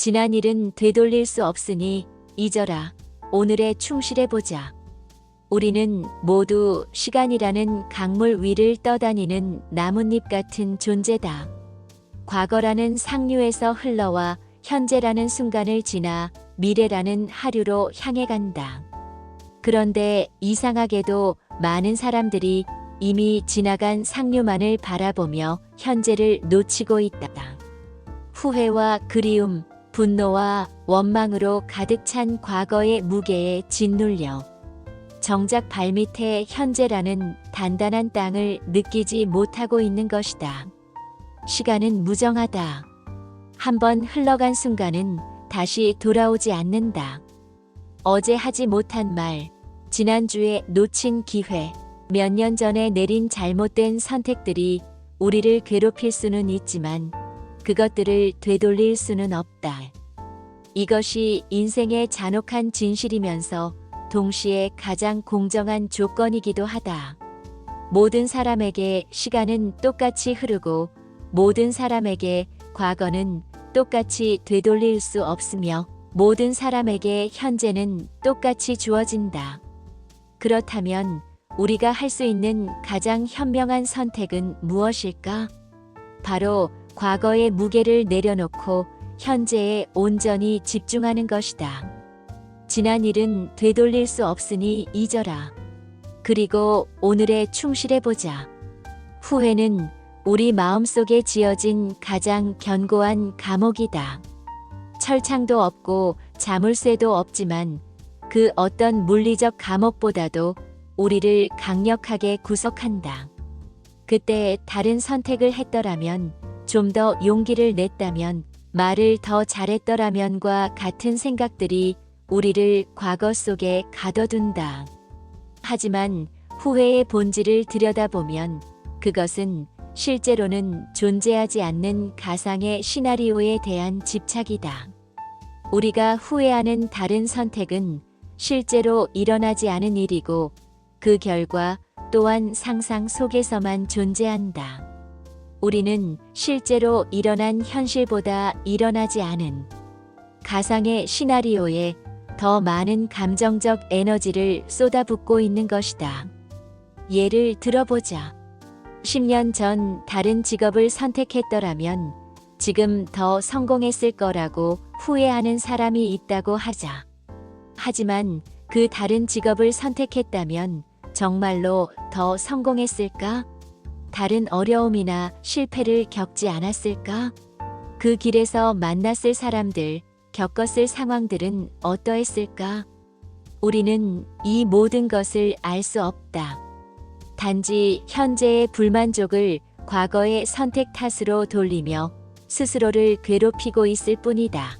지난 일은 되돌릴 수 없으니 잊어라. 오늘에 충실해보자. 우리는 모두 시간이라는 강물 위를 떠다니는 나뭇잎 같은 존재다. 과거라는 상류에서 흘러와 현재라는 순간을 지나 미래라는 하류로 향해 간다. 그런데 이상하게도 많은 사람들이 이미 지나간 상류만을 바라보며 현재를 놓치고 있다. 후회와 그리움, 분노와 원망으로 가득 찬 과거의 무게에 짓눌려 정작 발밑에 현재라는 단단한 땅을 느끼지 못하고 있는 것이다. 시간은 무정하다. 한번 흘러간 순간은 다시 돌아오지 않는다. 어제 하지 못한 말, 지난주에 놓친 기회, 몇 년 전에 내린 잘못된 선택들이 우리를 괴롭힐 수는 있지만 그것들을 되돌릴 수는 없다. 이것이 인생의 잔혹한 진실이면서 동시에 가장 공정한 조건이기도 하다. 모든 사람에게 시간은 똑같이 흐르고 모든 사람에게 과거는 똑같이 되돌릴 수 없으며 모든 사람에게 현재는 똑같이 주어진다. 그렇다면 우리가 할 수 있는 가장 현명한 선택은 무엇일까? 바로 과거의 무게를 내려놓고 현재에 온전히 집중하는 것이다. 지난 일은 되돌릴 수 없으니 잊어라. 그리고 오늘에 충실해보자. 후회는 우리 마음속에 지어진 가장 견고한 감옥이다. 철창도 없고 자물쇠도 없지만 그 어떤 물리적 감옥보다도 우리를 강력하게 구속한다. 그때 다른 선택을 했더라면 좀 더 용기를 냈다면 말을 더 잘했더라면과 같은 생각들이 우리를 과거 속에 가둬둔다. 하지만 후회의 본질을 들여다보면 그것은 실제로는 존재하지 않는 가상의 시나리오에 대한 집착이다. 우리가 후회하는 다른 선택은 실제로 일어나지 않은 일이고 그 결과 또한 상상 속에서만 존재한다. 우리는 실제로 일어난 현실보다 일어나지 않은 가상의 시나리오에 더 많은 감정적 에너지를 쏟아붓고 있는 것이다. 예를 들어보자. 10년 전 다른 직업을 선택했더라면 지금 더 성공했을 거라고 후회하는 사람이 있다고 하자. 하지만 그 다른 직업을 선택했다면 정말로 더 성공했을까? 다른 어려움이나 실패를 겪지 않았을까? 그 길에서 만났을 사람들, 겪었을 상황들은 어떠했을까? 우리는 이 모든 것을 알 수 없다. 단지 현재의 불만족을 과거의 선택 탓으로 돌리며 스스로를 괴롭히고 있을 뿐이다.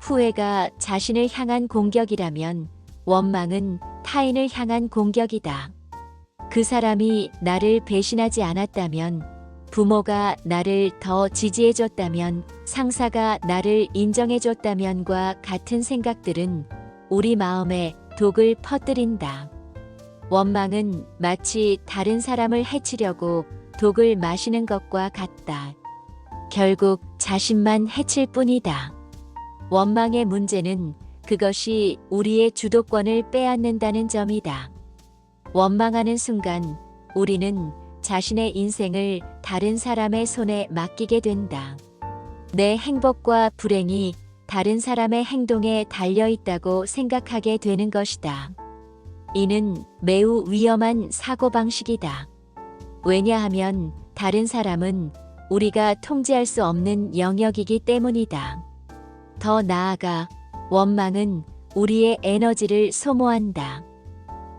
후회가 자신을 향한 공격이라면 원망은 타인을 향한 공격이다. 그 사람이 나를 배신하지 않았다면, 부모가 나를 더 지지해줬다면, 상사가 나를 인정해줬다면과 같은 생각들은 우리 마음에 독을 퍼뜨린다. 원망은 마치 다른 사람을 해치려고 독을 마시는 것과 같다. 결국 자신만 해칠 뿐이다. 원망의 문제는 그것이 우리의 주도권을 빼앗는다는 점이다. 원망하는 순간 우리는 자신의 인생을 다른 사람의 손에 맡기게 된다. 내 행복과 불행이 다른 사람의 행동에 달려 있다고 생각하게 되는 것이다. 이는 매우 위험한 사고방식이다. 왜냐하면 다른 사람은 우리가 통제할 수 없는 영역이기 때문이다. 더 나아가 원망은 우리의 에너지를 소모한다.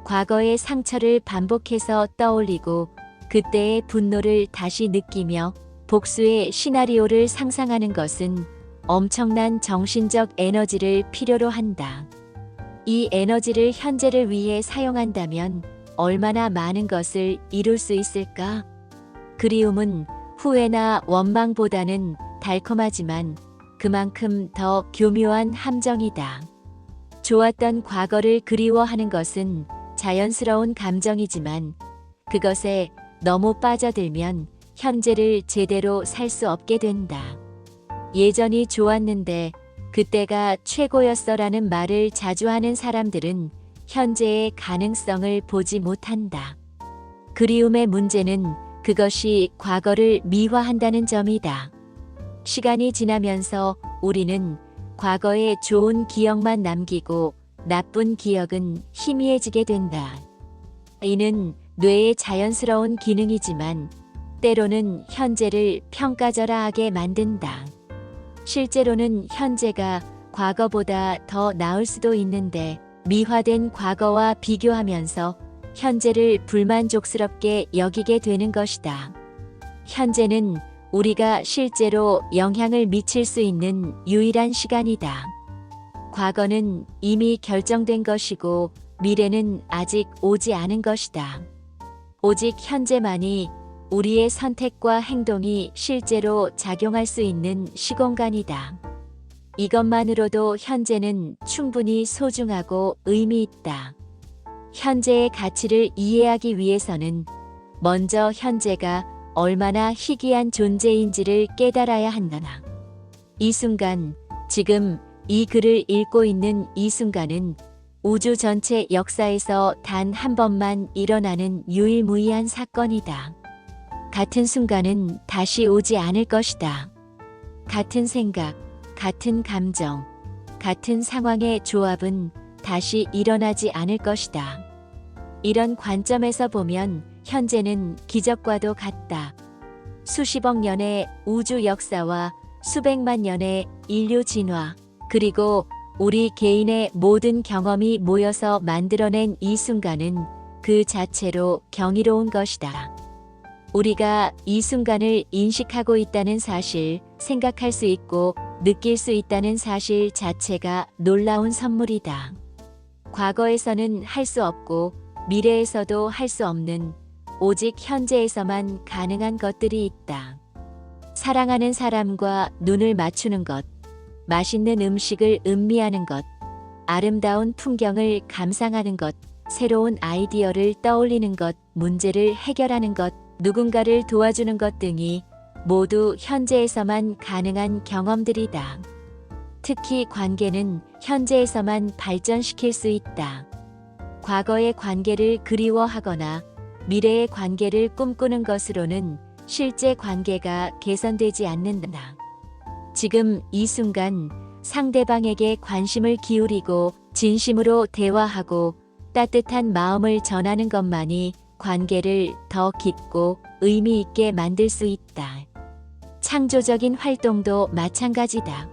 과거의 상처를 반복해서 떠올리고 그때의 분노를 다시 느끼며 복수의 시나리오를 상상하는 것은 엄청난 정신적 에너지를 필요로 한다. 이 에너지를 현재를 위해 사용한다면 얼마나 많은 것을 이룰 수 있을까? 그리움은 후회나 원망보다는 달콤하지만 그만큼 더 교묘한 함정이다. 좋았던 과거를 그리워하는 것은 자연스러운 감정이지만 그것에 너무 빠져들면 현재를 제대로 살 수 없게 된다. 예전이 좋았는데 그때가 최고였어라는 말을 자주 하는 사람들은 현재의 가능성을 보지 못한다. 그리움의 문제는 그것이 과거를 미화한다는 점이다. 시간이 지나면서 우리는 과거의 좋은 기억만 남기고 나쁜 기억은 희미해지게 된다. 이는 뇌의 자연스러운 기능이지만 때로는 현재를 평가절하하게 만든다. 실제로는 현재가 과거보다 더 나을 수도 있는데 미화된 과거와 비교하면서 현재를 불만족스럽게 여기게 되는 것이다. 현재는 우리가 실제로 영향을 미칠 수 있는 유일한 시간이다. 과거는 이미 결정된 것이고 미래는 아직 오지 않은 것이다. 오직 현재만이 우리의 선택과 행동이 실제로 작용할 수 있는 시공간이다. 이것만으로도 현재는 충분히 소중하고 의미 있다. 현재의 가치를 이해하기 위해서는 먼저 현재가 얼마나 희귀한 존재인지를 깨달아야 한다. 이 순간, 지금 이 글을 읽고 있는 이 순간은 우주 전체 역사에서 단 한 번만 일어나는 유일무이한 사건이다. 같은 순간은 다시 오지 않을 것이다. 같은 생각, 같은 감정, 같은 상황의 조합은 다시 일어나지 않을 것이다. 이런 관점에서 보면 현재는 기적과도 같다. 수십억 년의 우주 역사와 수백만 년의 인류 진화, 그리고 우리 개인의 모든 경험이 모여서 만들어낸 이 순간은 그 자체로 경이로운 것이다. 우리가 이 순간을 인식하고 있다는 사실, 생각할 수 있고 느낄 수 있다는 사실 자체가 놀라운 선물이다. 과거에서는 할 수 없고 미래에서도 할 수 없는 오직 현재에서만 가능한 것들이 있다. 사랑하는 사람과 눈을 맞추는 것, 맛있는 음식을 음미하는 것, 아름다운 풍경을 감상하는 것, 새로운 아이디어를 떠올리는 것, 문제를 해결하는 것, 누군가를 도와주는 것 등이 모두 현재에서만 가능한 경험들이다. 특히 관계는 현재에서만 발전시킬 수 있다. 과거의 관계를 그리워하거나 미래의 관계를 꿈꾸는 것으로는 실제 관계가 개선되지 않는다. 지금 이 순간 상대방에게 관심을 기울이고 진심으로 대화하고 따뜻한 마음을 전하는 것만이 관계를 더 깊고 의미 있게 만들 수 있다. 창조적인 활동도 마찬가지다.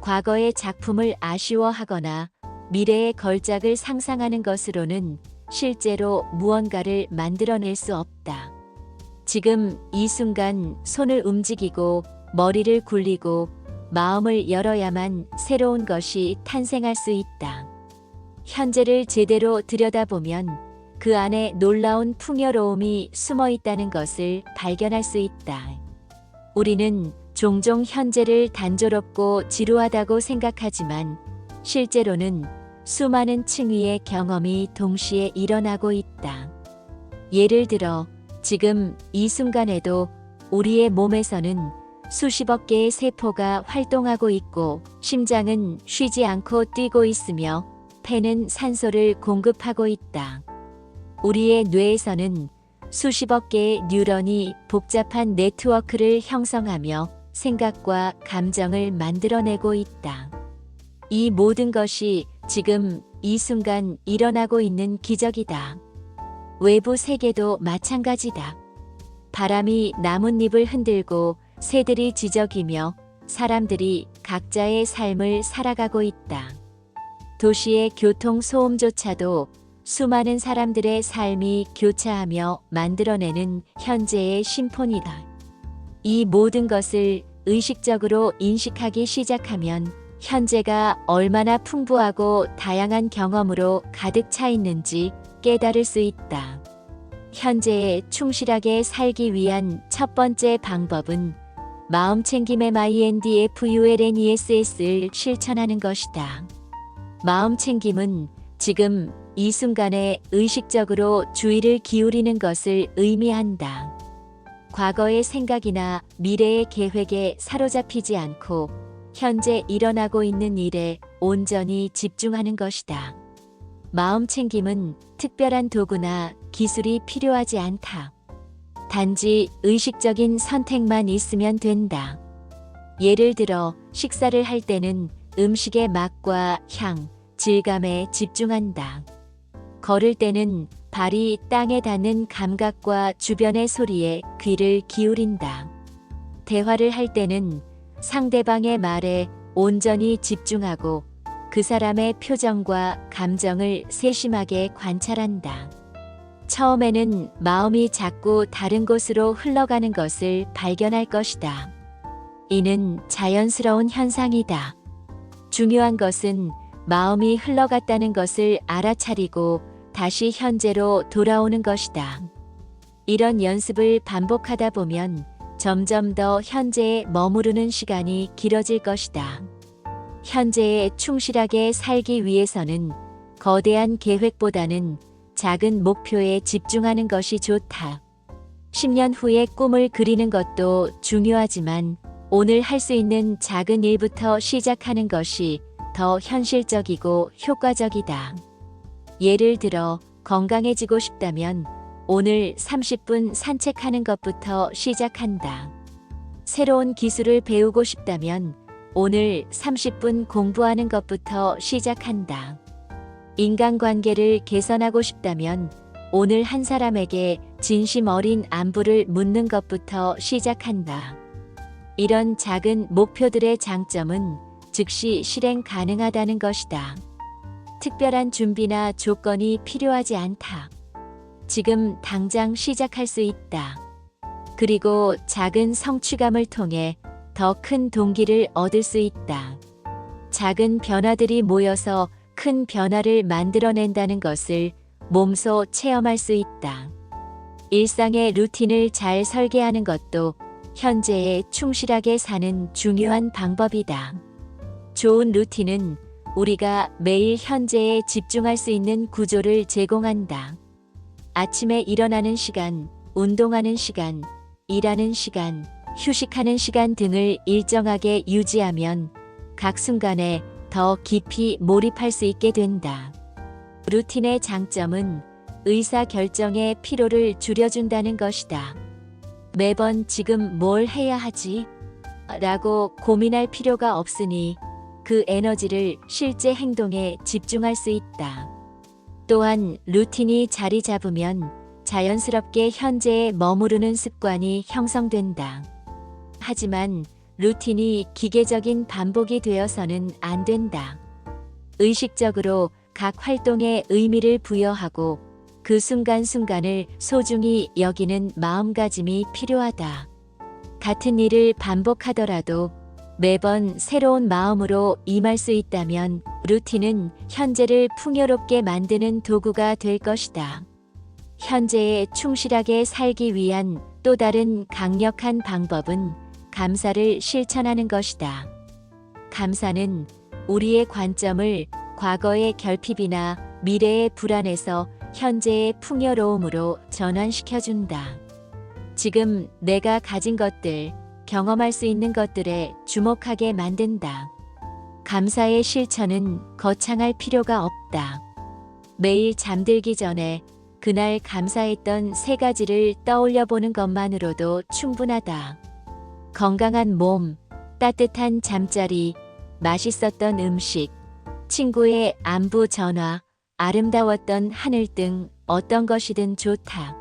과거의 작품을 아쉬워하거나 미래의 걸작을 상상하는 것으로는 실제로 무언가를 만들어낼 수 없다. 지금 이 순간 손을 움직이고 머리를 굴리고 마음을 열어야만 새로운 것이 탄생할 수 있다. 현재를 제대로 들여다보면 그 안에 놀라운 풍요로움이 숨어 있다는 것을 발견할 수 있다. 우리는 종종 현재를 단조롭고 지루하다고 생각하지만 실제로는 수많은 층위의 경험이 동시에 일어나고 있다. 예를 들어 지금 이 순간에도 우리의 몸에서는 수십억 개의 세포가 활동하고 있고 심장은 쉬지 않고 뛰고 있으며 폐는 산소를 공급하고 있다. 우리의 뇌에서는 수십억 개의 뉴런이 복잡한 네트워크를 형성하며 생각과 감정을 만들어내고 있다. 이 모든 것이 지금 이 순간 일어나고 있는 기적이다. 외부 세계도 마찬가지다. 바람이 나뭇잎을 흔들고 새들이 지저귀며 사람들이 각자의 삶을 살아가고 있다. 도시의 교통 소음조차도 수많은 사람들의 삶이 교차하며 만들어내는 현재의 심폰이다. 이 모든 것을 의식적으로 인식하기 시작하면 현재가 얼마나 풍부하고 다양한 경험으로 가득 차 있는지 깨달을 수 있다. 현재에 충실하게 살기 위한 첫 번째 방법은 마음 챙김의 mindfulness를 실천하는 것이다. 마음 챙김은 지금 이 순간에 의식적으로 주의를 기울이는 것을 의미한다. 과거의 생각이나 미래의 계획에 사로잡히지 않고 현재 일어나고 있는 일에 온전히 집중하는 것이다. 마음 챙김은 특별한 도구나 기술이 필요하지 않다. 단지 의식적인 선택만 있으면 된다. 예를 들어 식사를 할 때는 음식의 맛과 향, 질감에 집중한다. 걸을 때는 발이 땅에 닿는 감각과 주변의 소리에 귀를 기울인다. 대화를 할 때는 상대방의 말에 온전히 집중하고 그 사람의 표정과 감정을 세심하게 관찰한다. 처음에는 마음이 자꾸 다른 곳으로 흘러가는 것을 발견할 것이다. 이는 자연스러운 현상이다. 중요한 것은 마음이 흘러갔다는 것을 알아차리고 다시 현재로 돌아오는 것이다. 이런 연습을 반복하다 보면 점점 더 현재에 머무르는 시간이 길어질 것이다. 현재에 충실하게 살기 위해서는 거대한 계획보다는 작은 목표에 집중하는 것이 좋다. 10년 후의 꿈을 그리는 것도 중요하지만 오늘 할 수 있는 작은 일부터 시작하는 것이 더 현실적이고 효과적이다. 예를 들어 건강해지고 싶다면 오늘 30분 산책하는 것부터 시작한다. 새로운 기술을 배우고 싶다면 오늘 30분 공부하는 것부터 시작한다. 인간관계를 개선하고 싶다면 오늘 한 사람에게 진심 어린 안부를 묻는 것부터 시작한다. 이런 작은 목표들의 장점은 즉시 실행 가능하다는 것이다. 특별한 준비나 조건이 필요하지 않다. 지금 당장 시작할 수 있다. 그리고 작은 성취감을 통해 더 큰 동기를 얻을 수 있다. 작은 변화들이 모여서 큰 변화를 만들어낸다는 것을 몸소 체험할 수 있다. 일상의 루틴을 잘 설계하는 것도 현재에 충실하게 사는 중요한 방법이다. 좋은 루틴은 우리가 매일 현재에 집중할 수 있는 구조를 제공한다. 아침에 일어나는 시간, 운동하는 시간, 일하는 시간, 휴식하는 시간 등을 일정하게 유지하면 각 순간에 더 깊이 몰입할 수 있게 된다. 루틴의 장점은 의사 결정의 피로를 줄여준다는 것이다. 매번 지금 뭘 해야 하지? 라고 고민할 필요가 없으니 그 에너지를 실제 행동에 집중할 수 있다. 또한 루틴이 자리 잡으면 자연스럽게 현재에 머무르는 습관이 형성된다. 하지만 루틴이 기계적인 반복이 되어서는 안 된다. 의식적으로 각 활동에 의미를 부여하고 그 순간순간을 소중히 여기는 마음가짐이 필요하다. 같은 일을 반복하더라도 매번 새로운 마음으로 임할 수 있다면 루틴은 현재를 풍요롭게 만드는 도구가 될 것이다. 현재에 충실하게 살기 위한 또 다른 강력한 방법은 감사를 실천하는 것이다. 감사는 우리의 관점을 과거의 결핍이나 미래의 불안에서 현재의 풍요로움으로 전환시켜준다. 지금 내가 가진 것들, 경험할 수 있는 것들에 주목하게 만든다. 감사의 실천은 거창할 필요가 없다. 매일 잠들기 전에 그날 감사했던 세 가지를 떠올려 보는 것만으로도 충분하다. 건강한 몸, 따뜻한 잠자리, 맛있었던 음식, 친구의 안부 전화, 아름다웠던 하늘 등 어떤 것이든 좋다.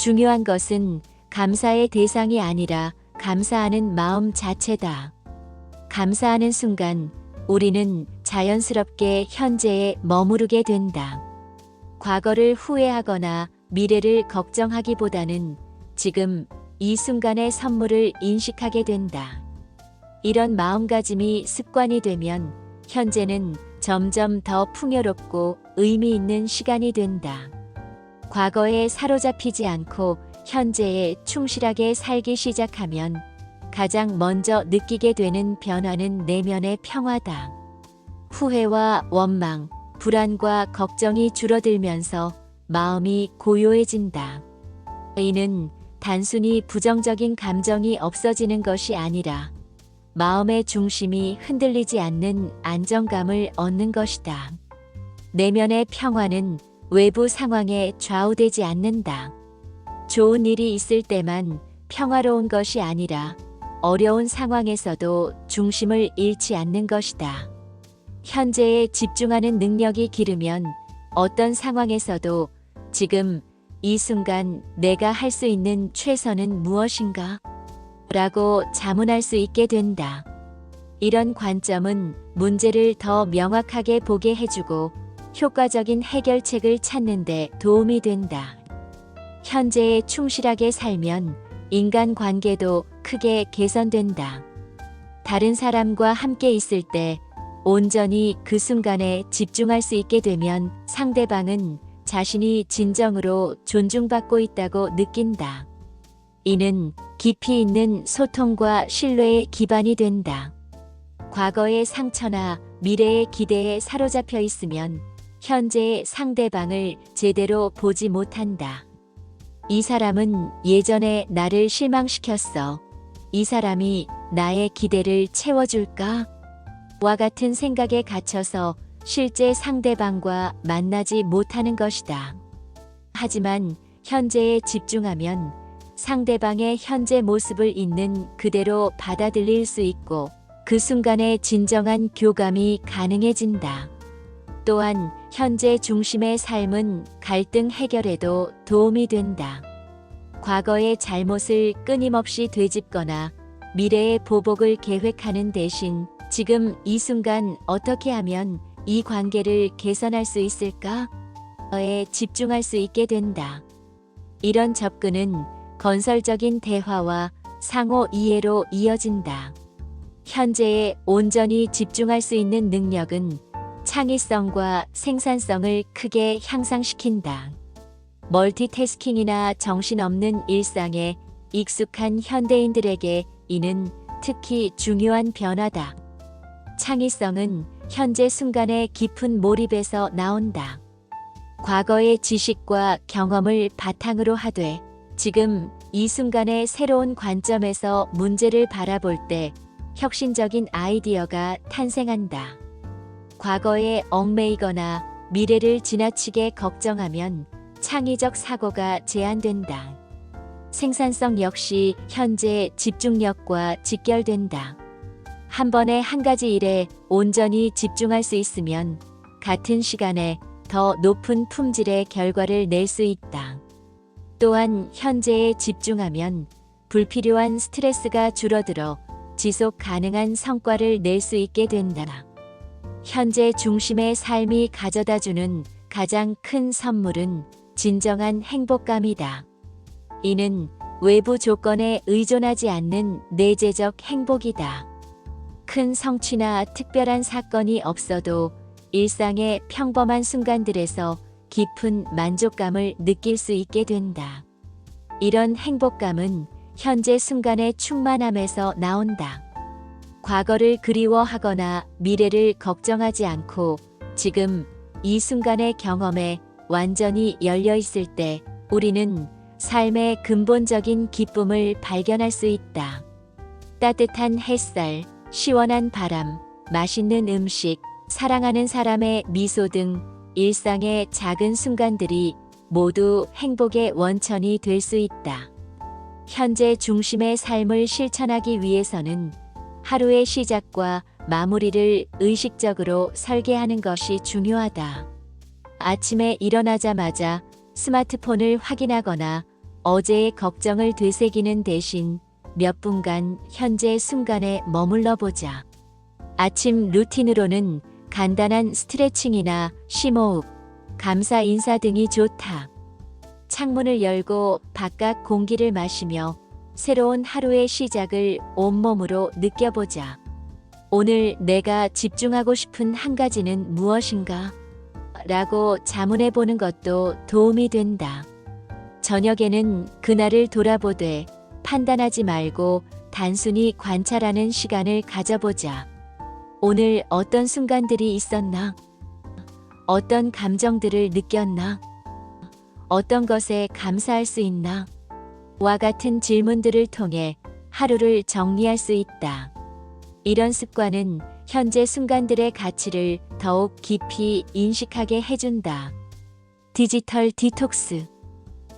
중요한 것은 감사의 대상이 아니라 감사하는 마음 자체다. 감사하는 순간 우리는 자연스럽게 현재에 머무르게 된다. 과거를 후회하거나 미래를 걱정하기보다는 지금 이 순간의 선물을 인식하게 된다. 이런 마음가짐이 습관이 되면 현재는 점점 더 풍요롭고 의미 있는 시간이 된다. 과거에 사로잡히지 않고 현재에 충실하게 살기 시작하면 가장 먼저 느끼게 되는 변화는 내면의 평화다. 후회와 원망, 불안과 걱정이 줄어들면서 마음이 고요해진다. 이는 단순히 부정적인 감정이 없어지는 것이 아니라 마음의 중심이 흔들리지 않는 안정감을 얻는 것이다. 내면의 평화는 외부 상황에 좌우되지 않는다. 좋은 일이 있을 때만 평화로운 것이 아니라 어려운 상황에서도 중심을 잃지 않는 것이다. 현재에 집중하는 능력이 기르면 어떤 상황에서도 지금 이 순간 내가 할 수 있는 최선은 무엇인가? 라고 자문할 수 있게 된다. 이런 관점은 문제를 더 명확하게 보게 해주고 효과적인 해결책을 찾는데 도움이 된다. 현재에 충실하게 살면 인간 관계도 크게 개선된다. 다른 사람과 함께 있을 때 온전히 그 순간에 집중할 수 있게 되면 상대방은 자신이 진정으로 존중받고 있다고 느낀다. 이는 깊이 있는 소통과 신뢰의 기반이 된다. 과거의 상처나 미래의 기대에 사로잡혀 있으면 현재의 상대방을 제대로 보지 못한다. 이 사람은 예전에 나를 실망시켰어. 이 사람이 나의 기대를 채워줄까? 와 같은 생각에 갇혀서 실제 상대방과 만나지 못하는 것이다. 하지만 현재에 집중하면 상대방의 현재 모습을 있는 그대로 받아들일 수 있고 그 순간의 진정한 교감이 가능해진다. 또한 현재 중심의 삶은 갈등 해결에도 도움이 된다. 과거의 잘못을 끊임없이 되짚거나 미래의 보복을 계획하는 대신 지금 이 순간 어떻게 하면 이 관계를 개선할 수 있을까? 에 집중할 수 있게 된다. 이런 접근은 건설적인 대화와 상호 이해로 이어진다. 현재에 온전히 집중할 수 있는 능력은 창의성과 생산성을 크게 향상시킨다. 멀티태스킹이나 정신없는 일상에 익숙한 현대인들에게 이는 특히 중요한 변화다. 창의성은 현재 순간의 깊은 몰입에서 나온다. 과거의 지식과 경험을 바탕으로 하되 지금 이 순간의 새로운 관점에서 문제를 바라볼 때 혁신적인 아이디어가 탄생한다. 과거에 얽매이거나 미래를 지나치게 걱정하면 창의적 사고가 제한된다. 생산성 역시 현재 집중력과 직결된다. 한 번에 한 가지 일에 온전히 집중할 수 있으면 같은 시간에 더 높은 품질의 결과를 낼 수 있다. 또한 현재에 집중하면 불필요한 스트레스가 줄어들어 지속 가능한 성과를 낼 수 있게 된다. 현재 중심의 삶이 가져다 주는 가장 큰 선물은 진정한 행복감이다. 이는 외부 조건에 의존하지 않는 내재적 행복이다. 큰 성취나 특별한 사건이 없어도 일상의 평범한 순간들에서 깊은 만족감을 느낄 수 있게 된다. 이런 행복감은 현재 순간의 충만함에서 나온다. 과거를 그리워하거나 미래를 걱정하지 않고 지금 이 순간의 경험에 완전히 열려 있을 때 우리는 삶의 근본적인 기쁨을 발견할 수 있다. 따뜻한 햇살, 시원한 바람, 맛있는 음식, 사랑하는 사람의 미소 등 일상의 작은 순간들이 모두 행복의 원천이 될 수 있다. 현재 중심의 삶을 실천하기 위해서는 하루의 시작과 마무리를 의식적으로 설계하는 것이 중요하다. 아침에 일어나자마자 스마트폰을 확인하거나 어제의 걱정을 되새기는 대신 몇 분간 현재 순간에 머물러 보자. 아침 루틴으로는 간단한 스트레칭이나 심호흡, 감사 인사 등이 좋다. 창문을 열고 바깥 공기를 마시며 새로운 하루의 시작을 온몸으로 느껴보자. 오늘 내가 집중하고 싶은 한 가지는 무엇인가? 라고 자문해 보는 것도 도움이 된다. 저녁에는 그날을 돌아보되 판단하지 말고 단순히 관찰하는 시간을 가져보자. 오늘 어떤 순간들이 있었나? 어떤 감정들을 느꼈나? 어떤 것에 감사할 수 있나? 와 같은 질문들을 통해 하루를 정리할 수 있다. 이런 습관은 현재 순간들의 가치를 더욱 깊이 인식하게 해준다. 디지털 디톡스.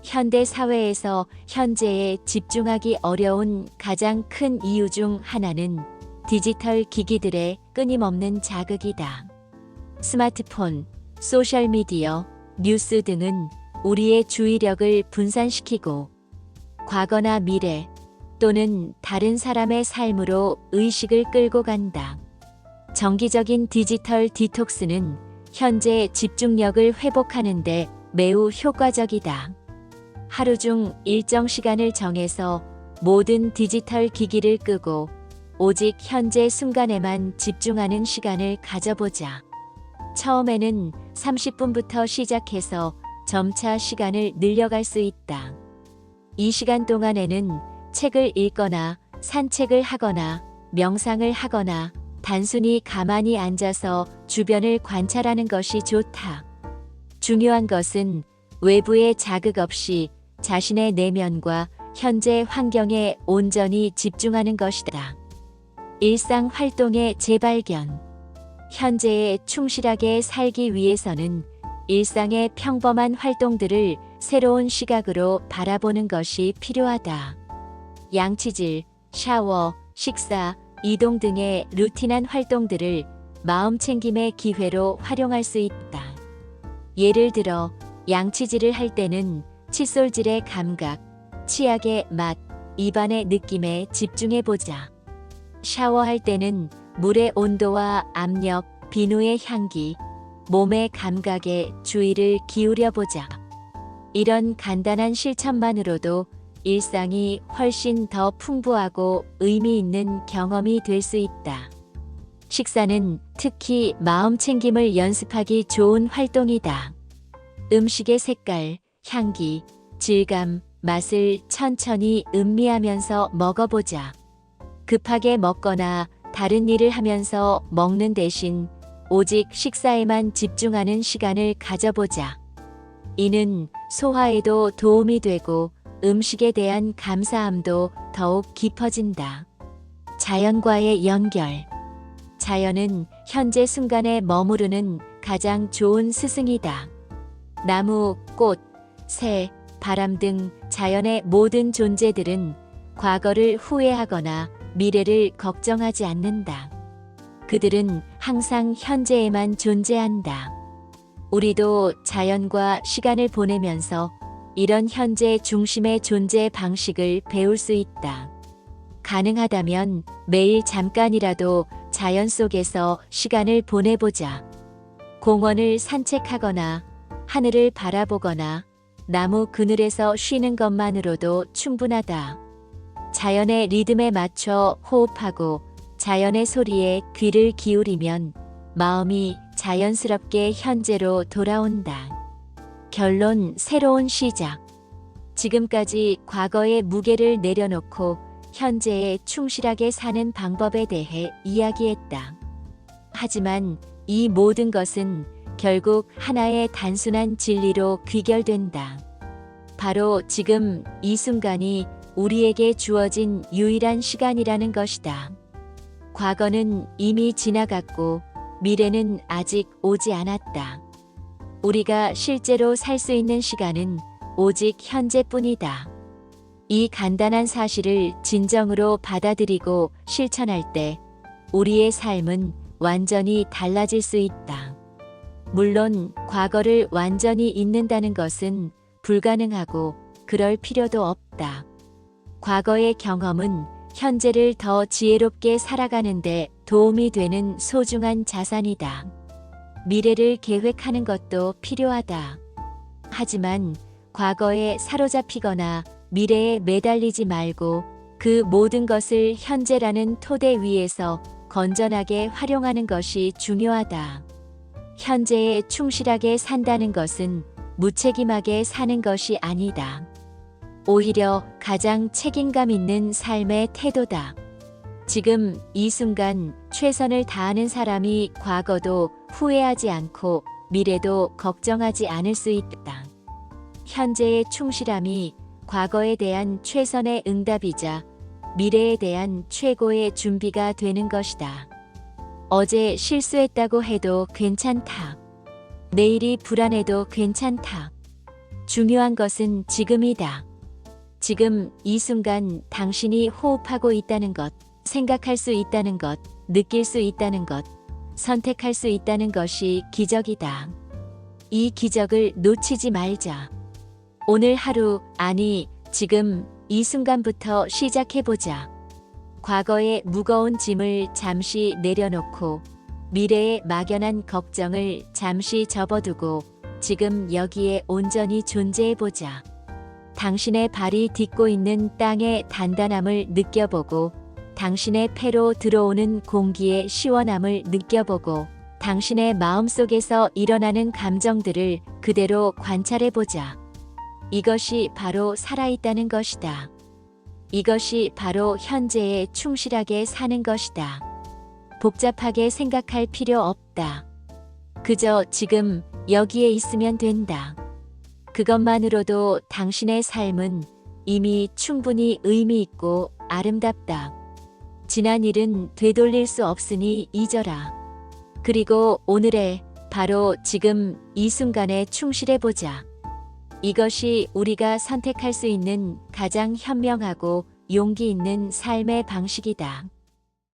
현대 사회에서 현재에 집중하기 어려운 가장 큰 이유 중 하나는 디지털 기기들의 끊임없는 자극이다. 스마트폰, 소셜미디어, 뉴스 등은 우리의 주의력을 분산시키고 과거나 미래 또는 다른 사람의 삶으로 의식을 끌고 간다. 정기적인 디지털 디톡스는 현재 집중력을 회복하는데 매우 효과적이다. 하루 중 일정 시간을 정해서 모든 디지털 기기를 끄고 오직 현재 순간에만 집중하는 시간을 가져보자. 처음에는 30분부터 시작해서 점차 시간을 늘려갈 수 있다. 이 시간 동안에는 책을 읽거나 산책을 하거나 명상을 하거나 단순히 가만히 앉아서 주변을 관찰하는 것이 좋다. 중요한 것은 외부의 자극 없이 자신의 내면과 현재 환경에 온전히 집중하는 것이다. 일상 활동의 재발견. 현재에 충실하게 살기 위해서는 일상의 평범한 활동들을 새로운 시각으로 바라보는 것이 필요하다. 양치질, 샤워, 식사, 이동 등의 루틴한 활동들을 마음 챙김의 기회로 활용할 수 있다. 예를 들어 양치질을 할 때는 칫솔질의 감각, 치약의 맛, 입안의 느낌에 집중해 보자. 샤워할 때는 물의 온도와 압력, 비누의 향기, 몸의 감각에 주의를 기울여 보자. 이런 간단한 실천만으로도 일상이 훨씬 더 풍부하고 의미 있는 경험이 될 수 있다. 식사는 특히 마음 챙김을 연습하기 좋은 활동이다. 음식의 색깔, 향기, 질감, 맛을 천천히 음미하면서 먹어보자. 급하게 먹거나 다른 일을 하면서 먹는 대신 오직 식사에만 집중하는 시간을 가져보자. 이는 소화에도 도움이 되고 음식에 대한 감사함도 더욱 깊어진다. 자연과의 연결. 자연은 현재 순간에 머무르는 가장 좋은 스승이다. 나무, 꽃, 새, 바람 등 자연의 모든 존재들은 과거를 후회하거나 미래를 걱정하지 않는다. 그들은 항상 현재에만 존재한다. 우리도 자연과 시간을 보내면서 이런 현재 중심의 존재 방식을 배울 수 있다. 가능하다면 매일 잠깐이라도 자연 속에서 시간을 보내보자. 공원을 산책하거나 하늘을 바라보거나 나무 그늘에서 쉬는 것만으로도 충분하다. 자연의 리듬에 맞춰 호흡하고 자연의 소리에 귀를 기울이면 마음이 자연스럽게 현재로 돌아온다. 결론 새로운 시작. 지금까지 과거의 무게를 내려놓고 현재에 충실하게 사는 방법에 대해 이야기했다. 하지만 이 모든 것은 결국 하나의 단순한 진리로 귀결된다. 바로 지금 이 순간이 우리에게 주어진 유일한 시간이라는 것이다. 과거는 이미 지나갔고 미래는 아직 오지 않았다. 우리가 실제로 살 수 있는 시간은 오직 현재뿐이다. 이 간단한 사실을 진정으로 받아들이고 실천할 때 우리의 삶은 완전히 달라질 수 있다. 물론 과거를 완전히 잊는다는 것은 불가능하고 그럴 필요도 없다. 과거의 경험은 현재를 더 지혜롭게 살아가는데 도움이 되는 소중한 자산이다. 미래를 계획하는 것도 필요하다. 하지만 과거에 사로잡히거나 미래에 매달리지 말고 그 모든 것을 현재라는 토대 위에서 건전하게 활용하는 것이 중요하다. 현재에 충실하게 산다는 것은 무책임하게 사는 것이 아니다. 오히려 가장 책임감 있는 삶의 태도다. 지금 이 순간 최선을 다하는 사람이 과거도 후회하지 않고 미래도 걱정하지 않을 수 있다. 현재의 충실함이 과거에 대한 최선의 응답이자 미래에 대한 최고의 준비가 되는 것이다. 어제 실수했다고 해도 괜찮다. 내일이 불안해도 괜찮다. 중요한 것은 지금이다. 지금 이 순간 당신이 호흡하고 있다는 것, 생각할 수 있다는 것, 느낄 수 있다는 것, 선택할 수 있다는 것이 기적이다. 이 기적을 놓치지 말자. 오늘 하루, 아니, 지금 이 순간부터 시작해보자. 과거의 무거운 짐을 잠시 내려놓고 미래의 막연한 걱정을 잠시 접어두고 지금 여기에 온전히 존재해보자. 당신의 발이 딛고 있는 땅의 단단함을 느껴보고 당신의 폐로 들어오는 공기의 시원함을 느껴보고 당신의 마음속에서 일어나는 감정들을 그대로 관찰해보자. 이것이 바로 살아있다는 것이다. 이것이 바로 현재에 충실하게 사는 것이다. 복잡하게 생각할 필요 없다. 그저 지금 여기에 있으면 된다. 그것만으로도 당신의 삶은 이미 충분히 의미 있고 아름답다. 지난 일은 되돌릴 수 없으니 잊어라. 그리고 오늘의 바로 지금 이 순간에 충실해보자. 이것이 우리가 선택할 수 있는 가장 현명하고 용기 있는 삶의 방식이다.